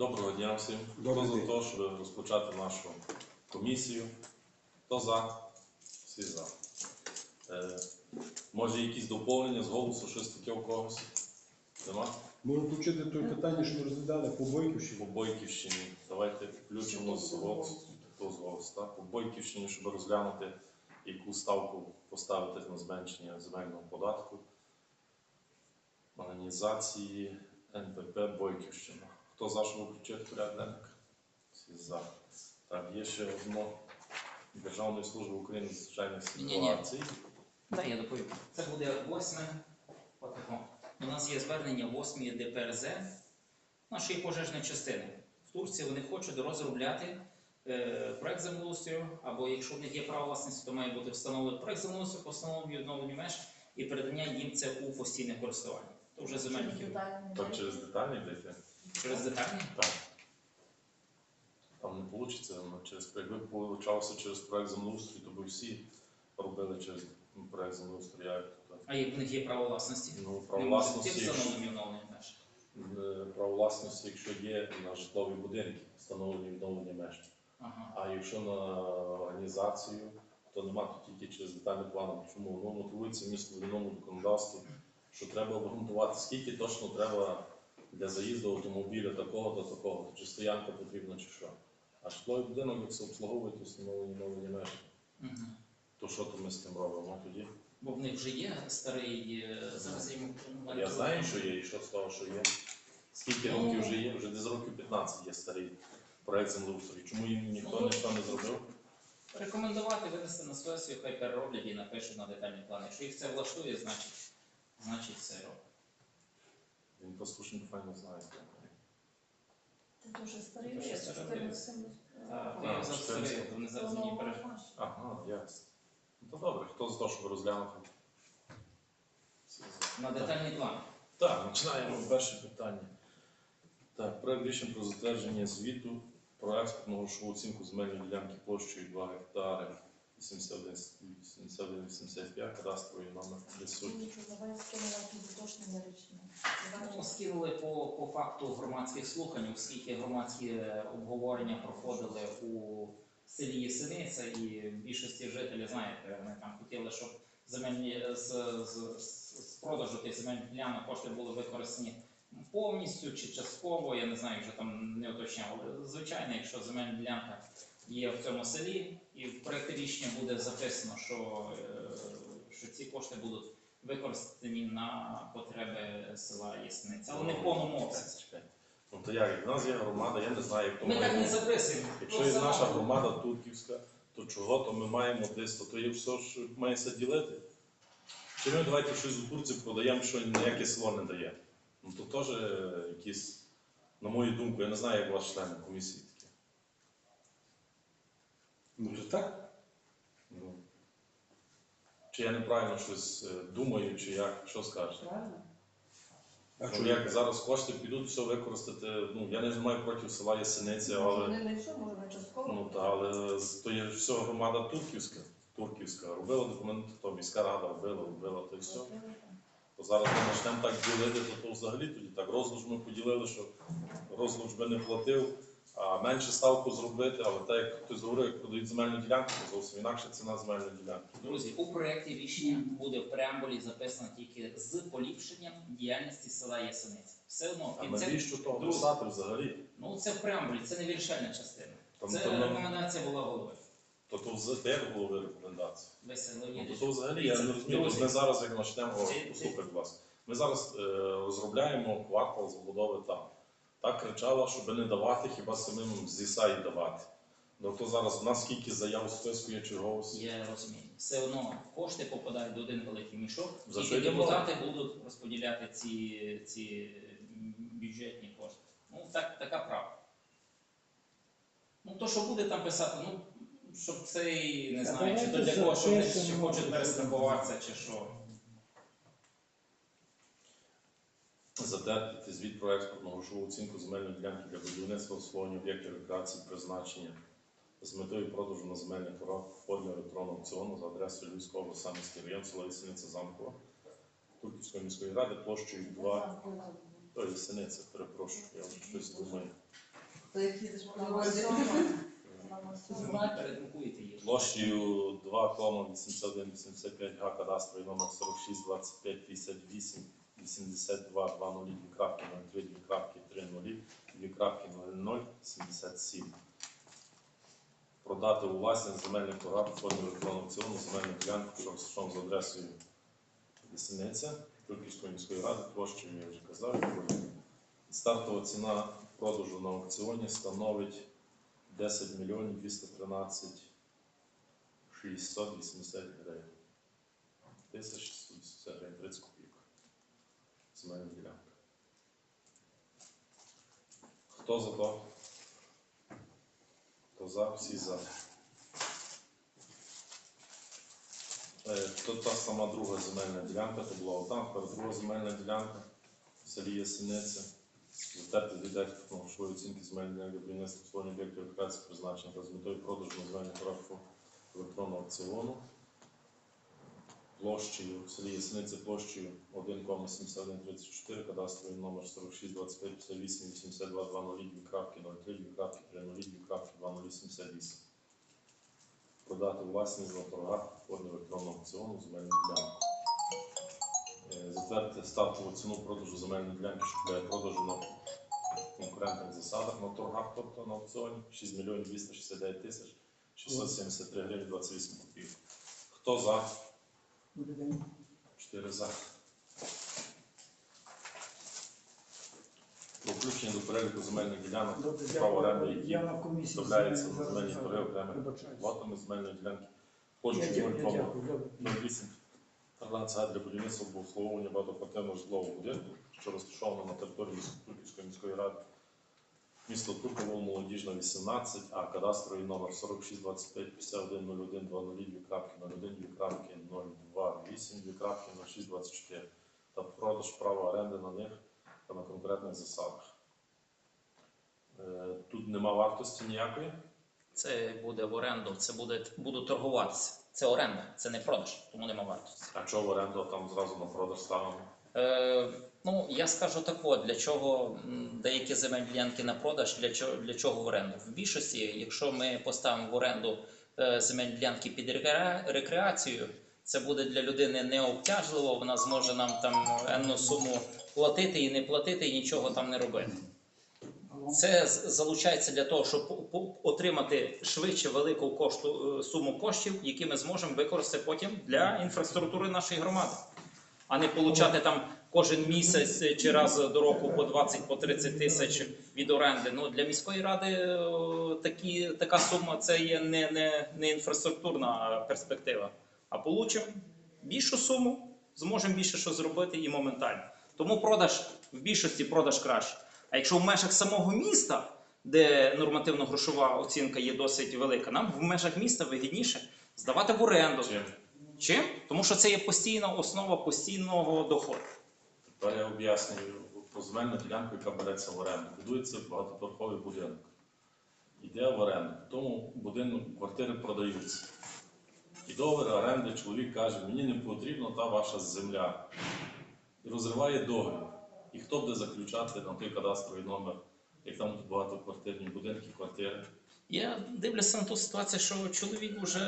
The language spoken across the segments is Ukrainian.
Доброго дня всім. Добрий Хто за те, щоб розпочати нашу комісію? Хто за? Всі за. Е, може якісь доповнення з голосу, щось таке у когось? Нема? Можемо включити те питання, що ми розглядали по Бойківщині. По Бойківщині. Бойківщині. Давайте включимо з голосу. Хто з голосу, так? По Бойківщині, щоб розглянути, яку ставку поставити на зменшення земельного податку. Організації НПП Бойківщина. Хто за, щоб включити порядок? Всі за. Так, є ще одно Державної служби України з звичайних Ні-ні-ні. ситуацій. Так, я доповім. Це буде восьме. Отако. У нас є звернення 8 ДПРЗ нашої пожежної частини. В Турції вони хочуть розробляти е, проект землеустрою, або якщо в них є право власності, то має бути встановлений проект землеустрою по встановленню і відновленню меж і передання їм це у постійне користування. То вже земельні кіло. Так через детальний дайте. Через детальні? Так. Там не вийде, через якби получався через проект землеустрою, то би всі робили через проект так? А як в них є право власності? Ну, право власності, меж. е, право власності, якщо є на житлові будинки, встановлені відновлені межі. Ага. А якщо на організацію, то нема то тільки через детальний план. Чому? Воно мотивується містобудівному законодавству, що треба обґрунтувати, скільки точно треба для заїзду автомобіля такого до такого, чи стоянка потрібна, чи що. А житловий будинок, як це то встановлені нові межі. То що то ми з тим робимо тоді? Бо в них вже є старий, е, зараз йому Я знаю, що є, і що з того, що є. Скільки Ну. років вже є? Вже десь років 15 є старий проект землеустрою. Чому їм ніхто Ну, нічого не зробив? Рекомендувати винести на сесію, хай перероблять і напишуть на детальний план. Якщо їх це влаштує, значить, значить це роблять. Він ж файно знає. Це дуже старий ліс, старий 14 Так, я старий, вони зараз мені переживають. Ага, ясно. Ну то добре, хто за те, щоб розглянути? Всі за. На детальний план. Так, починаємо перше питання. Так, проект рішення про затвердження звіту про експортну грошову оцінку земельної ділянки площею 2 гектари 8185 кадастровий номер присутній. Давай скинула підточне речення. Ну, скинули по, по факту громадських слухань, оскільки громадські е, обговорення проходили у селі Єсениця, і більшості жителів, знаєте, вони там хотіли, щоб земельні з, з, з, з продажу тих земельних ділянок кошти були використані повністю чи частково, я не знаю, вже там не уточняв. Але звичайно, якщо земельна ділянка є в цьому селі, і в проєкті рішення буде записано, що, е, що ці кошти будуть використані на потреби села Єсниця, але не в повному обсязі. Ну то як, як в нас є громада, я не знаю, як то Ми так не записуємо. Якщо є наша громада турківська, то чого то ми маємо десь, то, то є все, що мається ділити. Чи ми давайте щось у Турції продаємо, що ніяке село не дає. Ну то теж е, якісь, на мою думку, я не знаю, як ваш член комісії Ну, так? Ну, чи я неправильно щось е, думаю, чи як, що скажете? Правильно? А Ну, що як зараз кошти підуть все використати, ну я не маю проти села Ясениця, але. Вони не все, може не частково. Ну та але з- то є все громада турківська. Турківська робила документи, то міська рада робила, робила, то й все. То зараз ми почнемо так ділити, то, то взагалі тоді так розлуч ми поділили, що розлуч би не платив, менше ставку зробити, але так як хтось говорив, як продають земельну ділянку, то зовсім інакше ціна земельної ділянки. Друзі, у проєкті рішення буде в преамбулі записано тільки з поліпшенням діяльності села Єсениця. Все одно А і це, навіщо того друзі. писати взагалі? ну, це в преамбулі, це не вирішальна частина. Там, Це то, нам- рекомендація була голови. то, то взагалі як голови рекомендації? Весело Ну, Леонідович. то взагалі я не розумію. Друзі. Ми зараз як почнемо, о, Ти- ти- послухай. Ми зараз е, розробляємо квартал забудови там. Так кричала, щоб не давати, хіба самим з ІСА давати. Ну то зараз у нас скільки заяв у списку є черговості. Я розумію. Все одно кошти попадають до один великий мішок, За і що депутати будуть розподіляти ці, ці бюджетні кошти. Ну, так, така правда. Ну, то, що буде там писати, ну, щоб цей, не знаю, чи то для кого, що вони хочуть перестрахуватися, чи що. Затвердити звіт про експортну грошову оцінку земельної ділянки для будівництва обслуговування об'єктів рекреації призначення з метою продажу на земельних торгах в формі електронного аукціону за адресою Львівського області, район, села Єсениця Замкова, Турківської міської ради площею 2 То є синиця, перепрошую, я вже щось думаю. Площею 2,8185 га кадастровий номер 46 25 58 82 20 крапки 03 2 крапки 30 2 крапки 00 77. Продати у власність земельний торгар у формі електронного аукціону земельну ділянку, що розташована за адресою Лісиниця Турківської міської ради, площею, я вже казав. Стартова ціна продажу на аукціоні становить 10 мільйонів 213 680 гривень. 1680 гривень 30 копійок. Земельна ділянка. Хто за то? Хто за? Всі за. Е, То та сама друга земельна ділянка, то була одна, тепер друга земельна ділянка в селі Ясиниця. Затвердити віддати грошової оцінки земельної ділянки будівництва створення об'єктів рекреації призначення та з метою продажу земельних торгах електронного аукціону площею в селі Ясиниця площею 1,7134, кадастровий номер 46 25 58 82 20 крапки 03 крапки 30 крапки 2088. Продати власність за торгах формі електронного аукціону земельну ділянку. Е, Затвердити стартову ціну продажу земельної ділянки, для продажу на конкурентних засадах на торгах, тобто на аукціоні 6 мільйонів 269 тисяч 673 гривень 28 копійок. Хто за? Чотири за. Про включення до переліку земельних ділянок Добре, право оренди, які на комісії на зараз земельні окремих вибачаюсь. лотами земельної ділянки. Я Площею дякую, я дякую, добре. 0,8 13 га для будівництва обслуговування багатоквартирного житлового будинку, що розташовано на території Турківської міської ради. Місто Турково, молодіжна 18, а кадастровий номер 46 25 51 01 00 2 крапки 01 2 крапки 02 8 2 крапки 06 24 та продаж права оренди на них та на конкретних засадах. Е, Тут нема вартості ніякої. Це буде в оренду, це буде, буду торгуватися. Це оренда, це не продаж, тому нема вартості. А чого в оренду там зразу на продаж ставимо? Е, ну, я скажу так, от, для чого деякі земельні на продаж, для чого, для чого в оренду? В більшості, якщо ми поставимо в оренду е, земельні під рекреацію, це буде для людини необтяжливо, вона зможе нам там енну суму платити і не платити, і нічого там не робити. Це залучається для того, щоб отримати швидше велику кошту, е, суму коштів, які ми зможемо використати потім для інфраструктури нашої громади, а не получати там кожен місяць чи раз до року по 20 по 30 тисяч від оренди. Ну для міської ради е, такі, така сума це є не, не, не інфраструктурна перспектива. А получимо більшу суму, зможемо більше що зробити і моментально. Тому продаж в більшості продаж краще. А якщо в межах самого міста, де нормативно-грошова оцінка є досить велика, нам в межах міста вигідніше здавати в оренду. Чим? Чим? Тому що це є постійна основа постійного доходу. Я об'яснюю про земельну ділянку, яка береться в оренду. Будується багатоповерховий будинок. Йде в оренду. Тому будинку квартири продаються. І договір оренди чоловік каже, мені не потрібна та ваша земля. І розриває договір. І хто буде заключати на той кадастровий номер, як там багатоквартирні будинки, квартири. Я дивлюся на ту ситуацію, що чоловік вже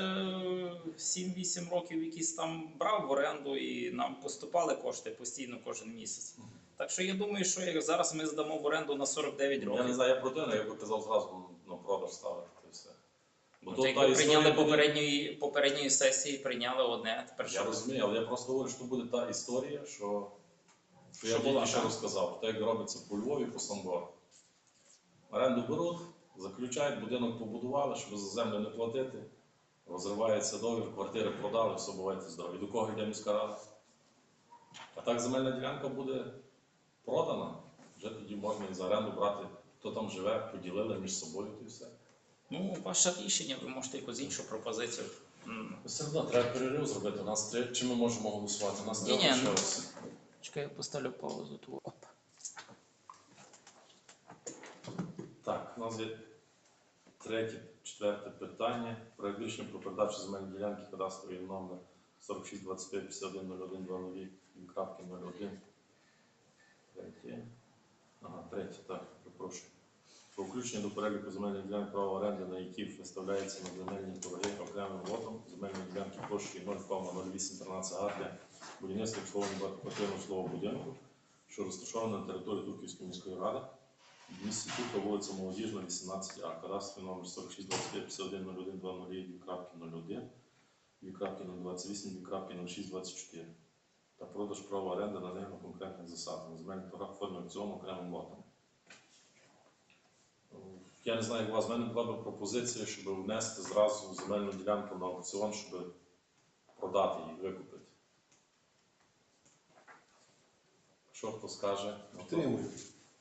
7-8 років якісь там брав в оренду і нам поступали кошти постійно кожен місяць. Так що я думаю, що як зараз ми здамо в оренду на 49 років. Я не знаю, як родина, я би казав зразу на продаж ставити все. Бо Ну, то та якби історія прийняли буде- попередньої, попередньої сесії, прийняли одне, тепер Я що? розумію, але я просто говорю, що буде та історія, що, що я Що була, тільки що так? розказав, так як робиться по Львові, по Самбору. Оренду беруть, заключають, будинок побудували, щоб за землю не платити, розривається договір, квартири продали, все бувайте здорові. До кого йде міська рада? А так земельна ділянка буде продана, вже тоді можна і за оренду брати, хто там живе, поділили між собою і все. Ну, ваше рішення, ви можете якусь іншу пропозицію. Все одно треба перерив зробити. У нас три, чи ми можемо голосувати? У нас треба ні, ну, лишилося. Чекай, я поставлю паузу. ту. Оп. У нас є третє, четверте питання. Про рішення про передачу земельної ділянки кадастровий номер 46 25 51 01 00 крапки 01. Третє. Ага, третє, так, прошу. Про включення до переліку земельних ділянок права оренди, на які виставляється на земельні торги окремим лотом земельної ділянки площею 0,0813 га для будівництва обслуговування багатоквартирного житлового будинку, що розташовано на території Турківської міської ради. В місті Турка, вулиця Молодіжна, 18А, кадастровий номер 46 25 51 01 201 2.028, 2.028, 24 та продаж права оренди на них на конкретних засадах. Земельних торгах формі аукціону окремим лотом. Я не знаю, як у вас в мене була б пропозиція, щоб внести зразу земельну ділянку на аукціон, щоб продати її, викупити. Що хто скаже? Підтримую.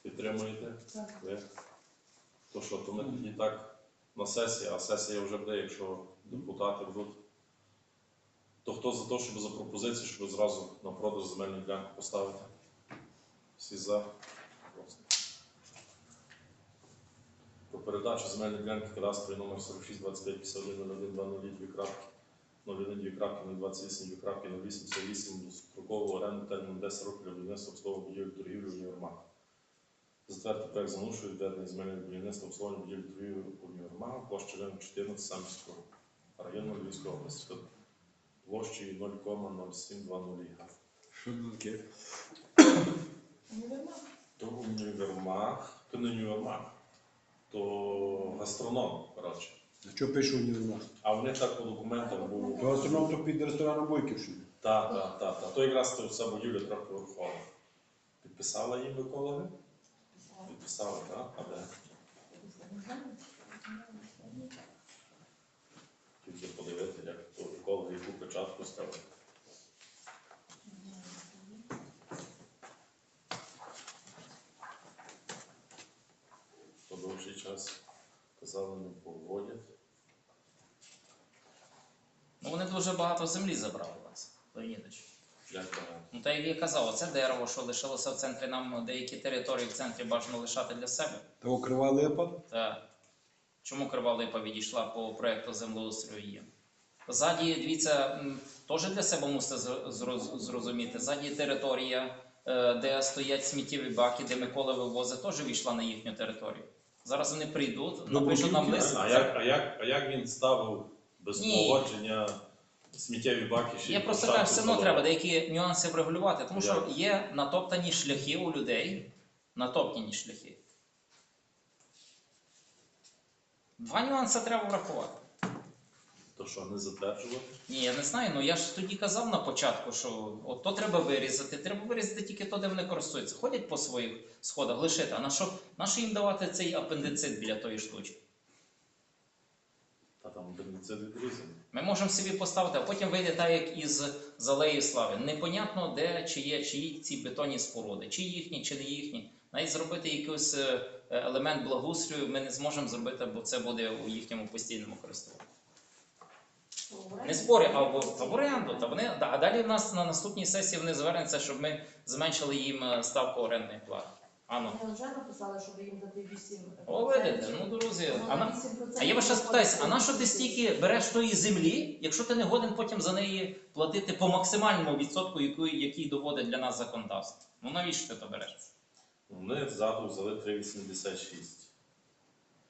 Підтримуєте? Так. Ви? То що, то ми тоді так на сесії, а сесія вже буде, якщо депутати будуть. То хто за те, щоб за пропозицію, щоб зразу на продаж земельну ділянку поставити? Всі за? Про передачу земельної ділянки кадастровий номер 46 25 51 01 00 2 крапки 01 2 крапки 028 2 крапки 08 58 строкового оренду терміну 10 років для будівництва обслуговування будівель торгівлі універмаг. Затвердити проект замушує відведення земельних будівництва обслуговування будівель торгівлі універмага площа ринку 14 Самбірського району Львівської області. Площею 0,0720 га. Що це таке? То універмаг, то не універмаг, то гастроном, коротше. А що пише універмаг? А вони так по документах був. То астроном то під рестораном Бойківщини. Так, так, так. так. То якраз то вся будівля трьохповерхова. Підписала їм екологи? Підписали, так? А де? Тільки подивити, як то екологи яку печатку ставили. То довший час казали, не поводять. Ну вони дуже багато землі забрали у вас, Леонідович. Ну та як я казав, оце дерево, що лишилося в центрі, нам деякі території в центрі бажано лишати для себе. Та окрива липа. Та чому крива липа відійшла по проекту землеустрою є? Ззаді, дивіться, теж для себе мусите зрозуміти. Ззаді територія, е, де стоять сміттєві баки, де Микола вивозить, теж війшла на їхню територію. Зараз вони прийдуть, напишуть нам лист. А як, а, як, а як він ставив без Ні. погодження сміттєві баки? ще й Я просто кажу, все одно треба деякі нюанси врегулювати, тому що є натоптані шляхи у людей, натоптані шляхи. Два нюанси треба врахувати. То що, не затверджувати? Ні, я не знаю, ну я ж тоді казав на початку, що от то треба вирізати, треба вирізати тільки то, де вони користуються. Ходять по своїх сходах, лишити. А на що, на що їм давати цей апендицит біля тої штучки? Та там дерниця відрізаний. Ми можемо собі поставити, а потім вийде так, як із з алеї слави. Непонятно, де чи є, чиї ці бетонні споруди, чи їхні, чи не їхні. Навіть зробити якийсь е, елемент благоустрою ми не зможемо зробити, бо це буде у їхньому постійному користуванні. Не спорі, а в оренду. Та вони, а далі в нас на наступній сесії вони звернуться, щоб ми зменшили їм е, ставку орендної плати. Ану. Вони вже написали, щоб їм дати 8 О, видите, ну друзі. А, на, а я вас ще спитаюся, а на що ти стільки береш тої землі, якщо ти не годен потім за неї платити по максимальному відсотку, який, який доводить для нас законодавство? Ну навіщо ти то береш? Вони ззаду взяли 3,86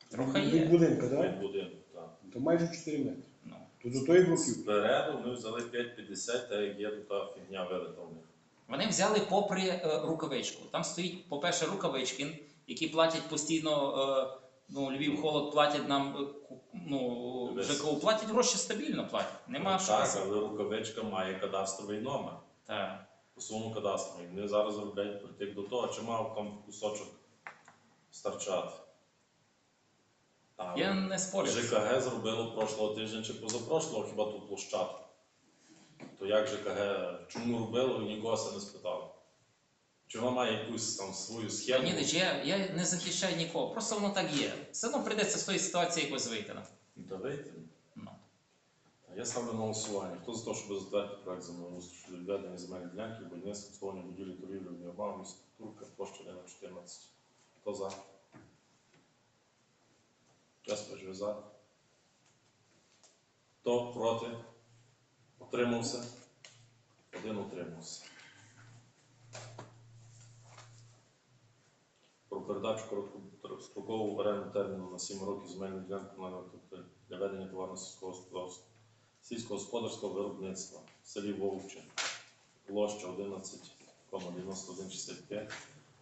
Трохи Від є. будинка, так? від будинку. Так. То майже 4 метри. Ну. То до тої бруківки. Спереду вони взяли 5,50, та як є тут та фігня вилита в них. Вони взяли попри е, рукавичку. Там стоїть, по-перше, рукавичкин, які платять постійно. Е, ну, Львів холод платять нам, е, ну. ЖКУ платять гроші стабільно платять. Нема Ну. Так, але рукавичка має кадастровий номер. Так. По своєму кадастрові. Вони зараз роблять притик до того, чи мав там кусочок старчати. Там Я не спорю. ЖКГ зробило прошлого тижня чи позапрошлого хіба ту площадку. То як ЖКГ, чому робило, нікого це не спитав. Чи вона має якусь там свою схему? Леонідич, я, я не захищаю нікого, просто воно так є. Все одно прийдеться з тої ситуації якось вийти. ну. Давайте. Ну. Я ставлю на голосування. Хто за те, щоб затвердити проект землеустрою щодо відведення земельної ділянки, будівництва обслуговування будівлі торгівлі в Нірбау, місто Турка, площа 1 14. Хто за? Каспер, ви за? Хто проти? Утримався? Один утримався. Про передачу коротко тр- строкову оренду терміну на 7 років земельної ділянки тобто для ведення товарно сільського господарства, сільськогосподарського виробництва в селі Вовче, площа 11,9165,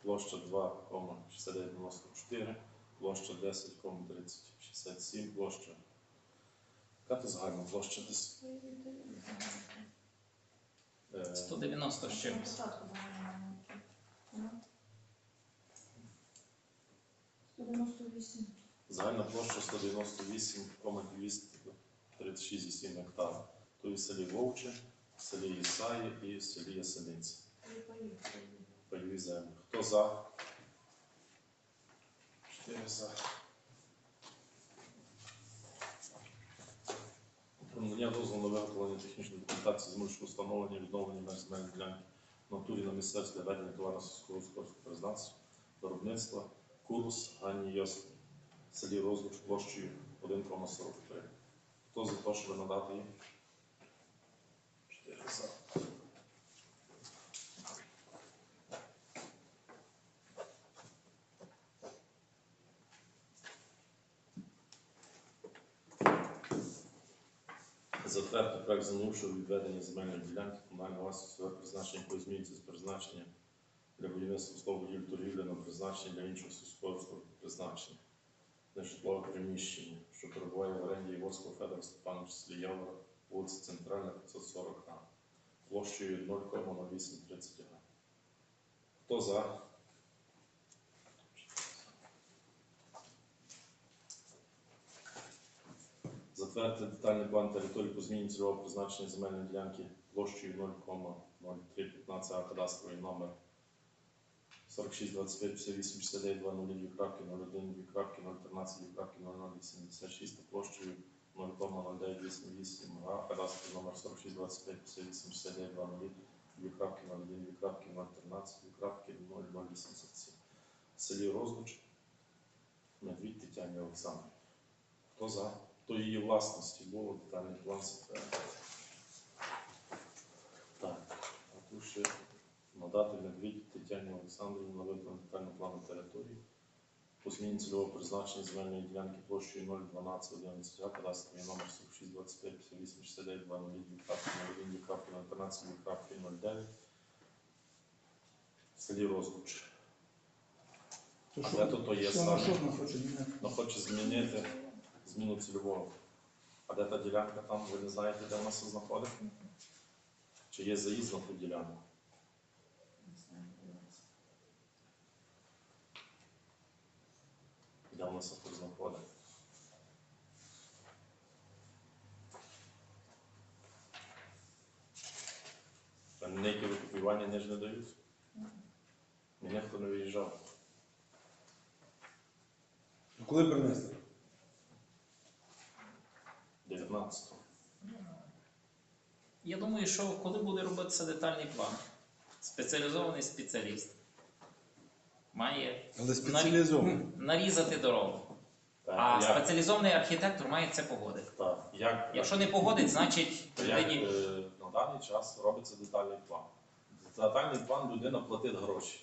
площа 2,6994, площа 10,3067, площа. Яка то загальна площа десь? Е, 190 з чимось. Початку загального. Ну. 198. Загальна площа 198,236,7 гектар. То і в селі Вовче, в селі Ісаї і в селі Ясениці. Пайові землі. Хто за? Чотири за. Про надання дозволу на виготовлення технічної документації земельного встановлення відновлення меж для натурі на місцевстві ведення товарно сільського господарського призначення, виробництва, курс Ганні Йосипі, в селі Розлуч площею 1,43. Хто за те, щоб надати їм? 4 за. Затвердити проект землі щодо відведення земельної ділянки комунального власності призначення якої змінюється з призначення для будівництва слово торгівлі на призначення для іншого сільськогосподарського призначення. Нежитлове приміщення, що перебуває в оренді Єворського Федора Степановича селі вулиця Центральна, 540 га, площею 0,0830 га. Хто за? Затвердити детальний план території по зміні цільового призначення земельної ділянки площею 0,0315 а кадастровий номер 46 25 58 69 00 крапки 01 2 крапки 013 2 крапки 0086 та площею 0,0988 га кадастровий номер 46 25 58 69 00 2 крапки 01 2 крапки 013 2 крапки 0087 в селі Розлуч Медвідь Тетяні Олександрівні. Хто за? То її власності було детальний план затверджений. Так, а тут ще надати Медвідь Тетяні Олександрівні на виконання детального плану території по зміні цільового призначення земельної ділянки площею 012 11 а кадастровий номер 46 25 58 69 00 01 крапки 013 крапки 09 в селі Розлуч. А де тут то є саме? Ну, хоче змінити зміну цільового. А де та ділянка там, ви не знаєте, де вона се знаходить? Чи є заїзд на ту ділянку? Де вона се тут знаходить? Там ніякі викупівання не ж не дають. Мені хто не виїжджав. Коли принесли? 19-го. Я думаю, що коли буде робитися детальний план, спеціалізований спеціаліст має Але спеціалізований. нарізати дорогу. Так, А як- спеціалізований архітектор має це погодити. Так, як, Якщо не погодить, значить як людині е, на даний час робиться детальний план. Детальний план людина платить гроші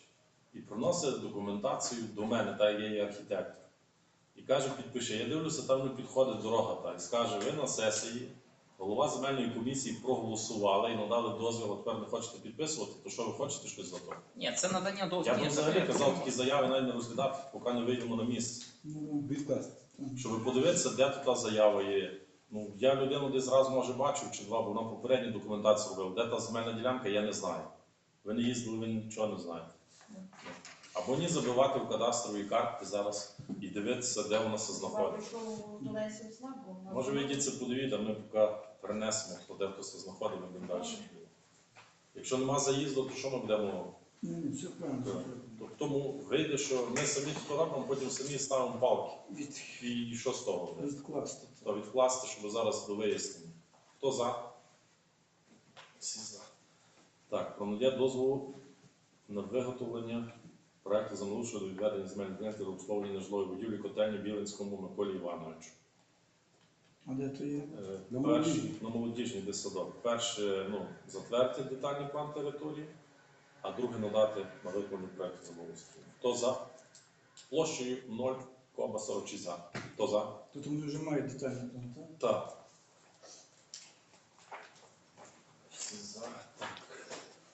і приносить документацію до мене, та я є архітектор. І каже, підпише, я дивлюся, там не підходить дорога та і скаже, ви на сесії, голова земельної комісії проголосували і надали дозвіл, а тепер не хочете підписувати, то що ви хочете щось за то? ні, це надання дозволу. Я б взагалі казав такі заяви навіть не розглядати, поки не вийдемо на місце. Ну, відкласти. Щоб подивитися, де тут та заява є. Ну, я людину десь раз може бачив чи два, бо вона попередню документацію робив. Де та земельна ділянка, я не знаю. Ви не їздили, ви нічого не знаєте. Або ні забивати в кадастрові карти зараз і дивитися, де вона се знаходить. Прийшов до Лесі знак, бо вона- Може, ви йдіть це подивіться, ми поки перенесемо, хто де хто се знаходить, ми будемо далі. Якщо нема заїзду, то що ми будемо? Ні, ні, все правильно. все правильно. То Тому вийде, що ми самі тут робимо, потім самі ставимо палки. І що з того? буде? відкласти. то відкласти, щоб зараз до вияснення. Хто за? Всі за. Так, про надання дозволу на виготовлення проекту землеустрою щодо відведення земельних ділянки до обслуговування нежилої будівлі котельні Білинському Миколі Івановичу. А де то є? Е, На перш- молодіжній. На молодіжній де садок. Перше, ну, затвердити детальний план території, а друге надати на виконання проекту землеустрою. Хто за? площею 0,46 за. Хто за? Тут вони вже мають детальний план, так? Так. Всі за. Так.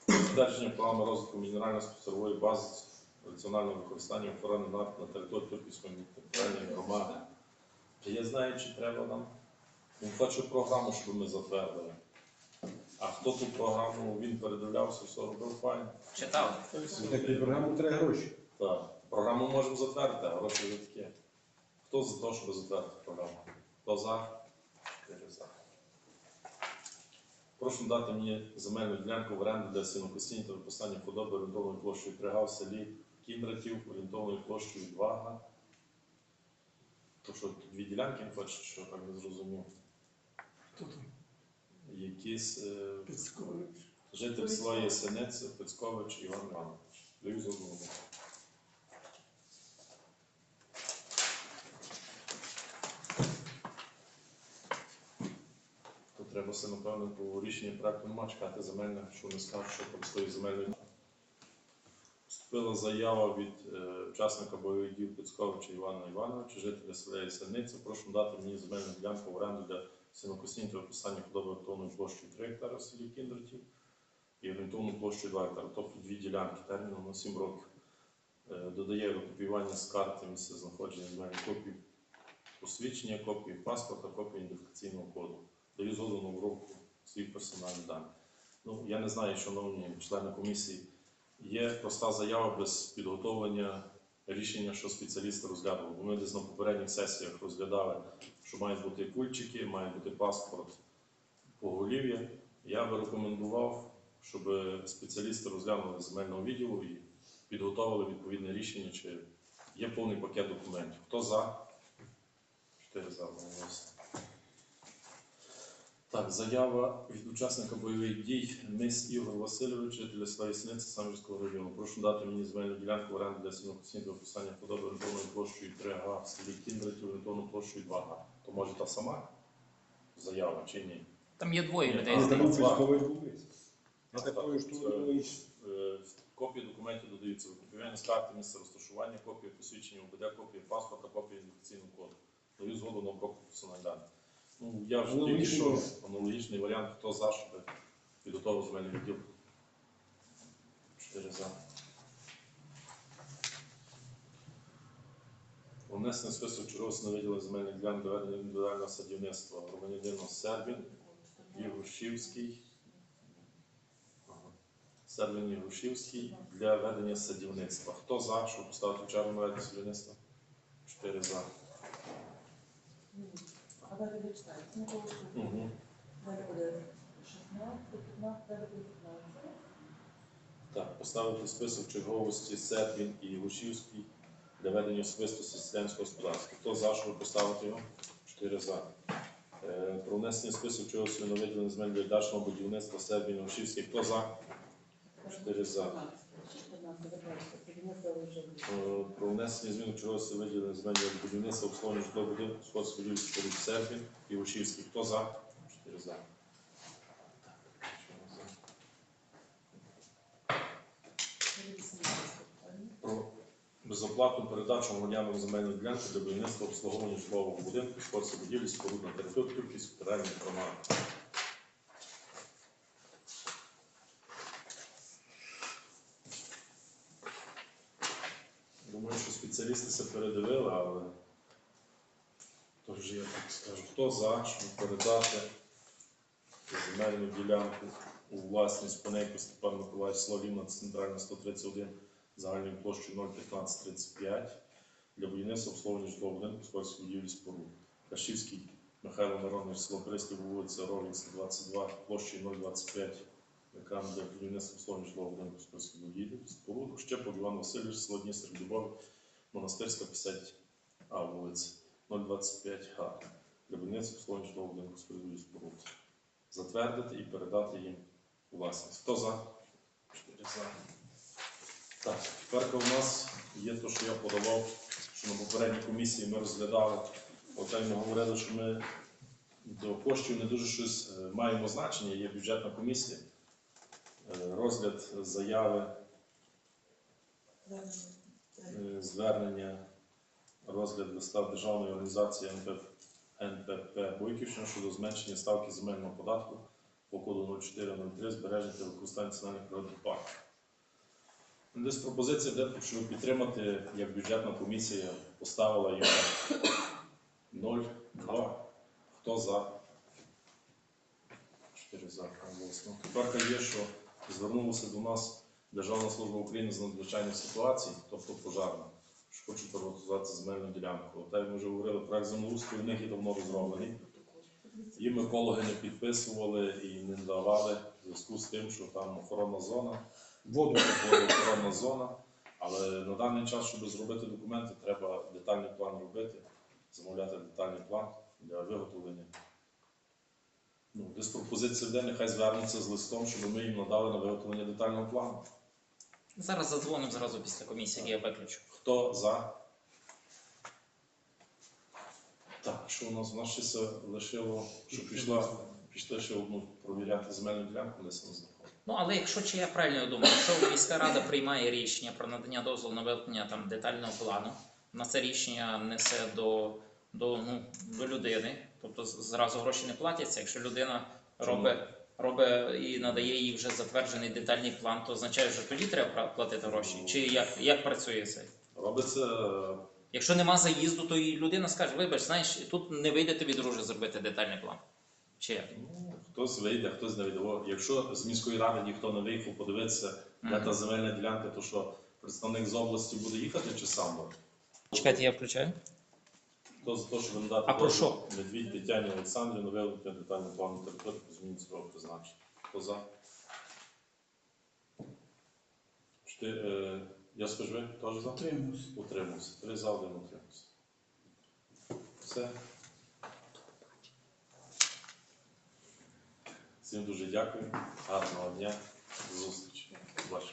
Збереження програми розвитку мінерально-спецової бази раціонального використання охорони нафт на території Турківської муніципальної громади. Я знаю, чи треба нам? Він хоче програму, щоб ми затвердили. А хто ту програму, він передивлявся, все робив файно. Читали? Так, і програму треба гроші. Так, програму можемо затвердити, а гроші вже таке. Хто за те, щоб затвердити програму? Хто за? Чотири за. Прошу дати мені земельну ділянку в оренду для сінокосіння та виписання худоби орієнтовною площею 3 в селі Кіндратів, орієнтовною площею 2 га. То що, дві ділянки хоче, що так не зрозумів. Хто там? Якийсь е, житель села Ясениця, Пецькович Іван Іванович. Даю згоду. То треба все, напевно, по рішенню проекту нема чекати земельне, що не скажуть, що простої земельної. Поступила заява від е, учасника бойових дій Пецьковича Івана Івановича, жителя села Ясениця. Прошу дати мені земельну ділянку в оренду для сінокосіння та виписання худоби орієнтовною площею 3 гектара в селі Кіндратів і орієнтовну площу 2 гектара, тобто дві ділянки терміном на 7 років. Е, Додає викопіювання з карти місця знаходження земельних копій посвідчення, копії паспорта, копії ідентифікаційного коду. Даю згоду на обробку своїх персональних даних. Ну, я не знаю, шановні члени комісії, є проста заява без підготовлення рішення, що спеціалісти розглядували. Бо ми десь на попередніх сесіях розглядали, що мають бути кульчики, має бути паспорт поголів'я. Я би рекомендував, щоб спеціалісти розглянули земельного відділу і підготовили відповідне рішення, чи є повний пакет документів. Хто за? Чотири за. Так, заява від учасника бойових дій Мис Ігор Васильович, жителя села Ясниці Самбірського району. Прошу дати мені земельну ділянку в оренду для сінокосіння та описання подоби орієнтовною площею 3 га в селі Кіндратів орієнтовною площею 2 га. То може та сама заява чи ні? Там є двоє Ні, людей. здається. там- був. Ну, такою ж Е, Копії документів додаються викопіювання з карти місця розташування, копія посвідчення ОБД, копія паспорта, копія ідентифікаційного коду. Даю згоду на обробку персональних даних. Ну, я вже тільки що аналогічний варіант, хто за, щоб підготовив земельний відділ. Чотири за. Внесений список чогось на виділення земельних ділянок до ведення індивідуального садівництва громадянину Сербін Єгушівський. Сербін Єгушівський для ведення садівництва. Хто за, щоб поставити в чергу на ведення садівництва? Чотири за. А далі дочитайте. Угу. Далі буде 16, 15, далі буде 15. Так, поставити список черговості Серпін і Лучівський для ведення списку системського господарства. Хто за, щоб поставити його? 4 за. Е, про внесення список чогось на виділення для дачного будівництва Сербін і Лучівський. Хто за? 4 за. 15, 15, 15. Про внесення змін чогось виділення земель для будівництва обслуговування житлового будинку будівлі споруд і Єгушівський. Хто за? Чотири за. буде 18 питання. про безоплатну передачу громадянам земельної ділянки для будівництва обслуговування житлового будинку, спорту будівлі, споруд на території Турківської федеральної громади. Думаю, що спеціалісти це передивили, але тож я так скажу, хто за, щоб передати земельну ділянку у власність Панейко Степан Миколаївич Славівна, центральна 131, загальною площею 01535 для будівництва обслуговування житлового будинку спортської будівлі споруд. Кашівський Михайло Миронович, село Пристів, вулиця Ровенська, 22, площею 025, екран для будівництва обслуговування житлового будинку спортської будівлі споруд. Щепок Іван Васильович, село Дністер, Любов, Монастирська, 50 А, вулиця 025 Г для будівництва обслуговування житлового будинку будівлі споруд. Затвердити і передати їм у власність. Хто за? Чотири за. Так, тепер у нас є те, що я подавав, що на попередній комісії ми розглядали. Оте ми говорили, що ми до коштів не дуже щось е, маємо значення, є бюджетна комісія. Е, Розгляд заяви звернення розгляд листа Державної організації НП, НПП Бойківщина щодо зменшення ставки земельного податку по коду 0403 збереження та використання національних природних парків. Десь пропозиція де, щоб підтримати, як бюджетна комісія поставила його 0,2. Хто за? 4 за. Тепер є, що звернулося до нас Державна служба України з надзвичайних ситуацій, тобто пожарна, що хочуть приватизувати земельну ділянку. От, як ми вже говорили, проект землеустрою в них і давно розроблений. Їм екологи не підписували і не давали в зв'язку з тим, що там охоронна зона, Воду. водоохоронна зона. Але на даний час, щоб зробити документи, треба детальний план робити, замовляти детальний план для виготовлення. Ну, десь пропозиція де нехай звернеться з листом, щоб ми їм надали на виготовлення детального плану. Зараз задзвонимо зразу після комісії, я виключу. Хто за? Так, що у нас? У нас ще це лишило, що пішла, пішли ще одну провіряти земельну ділянку, не знаходить. Ну, але якщо чи я правильно думаю, якщо міська рада приймає рішення про надання дозволу на виготовлення там детального плану, на це рішення несе до, до, ну, до людини, тобто зразу гроші не платяться. Якщо людина робить, робить і надає їй вже затверджений детальний план, то означає, що тоді треба платити гроші. Чи як, як працює це? Робиться Якщо нема заїзду, то і людина скаже, вибач, знаєш, тут не вийде тобі друже зробити детальний план. Чи як? Ну, хтось вийде, хтось не вийде. Якщо з міської ради ніхто не виїхав подивитися, де та земельна ділянка, то що представник з області буде їхати чи сам буде? Чекайте, я включаю. Хто за те, щоб надати А про що? Медвідь Тетяні Олександрівні виготовити детальний план території по зміні цього призначення? Хто за? Чотири, е, я скажу, ви теж за? Утримався. Утримався. Три за, один утримався. Все. Всім дуже дякую. Гарного дня. До зустрічі. Бачимо.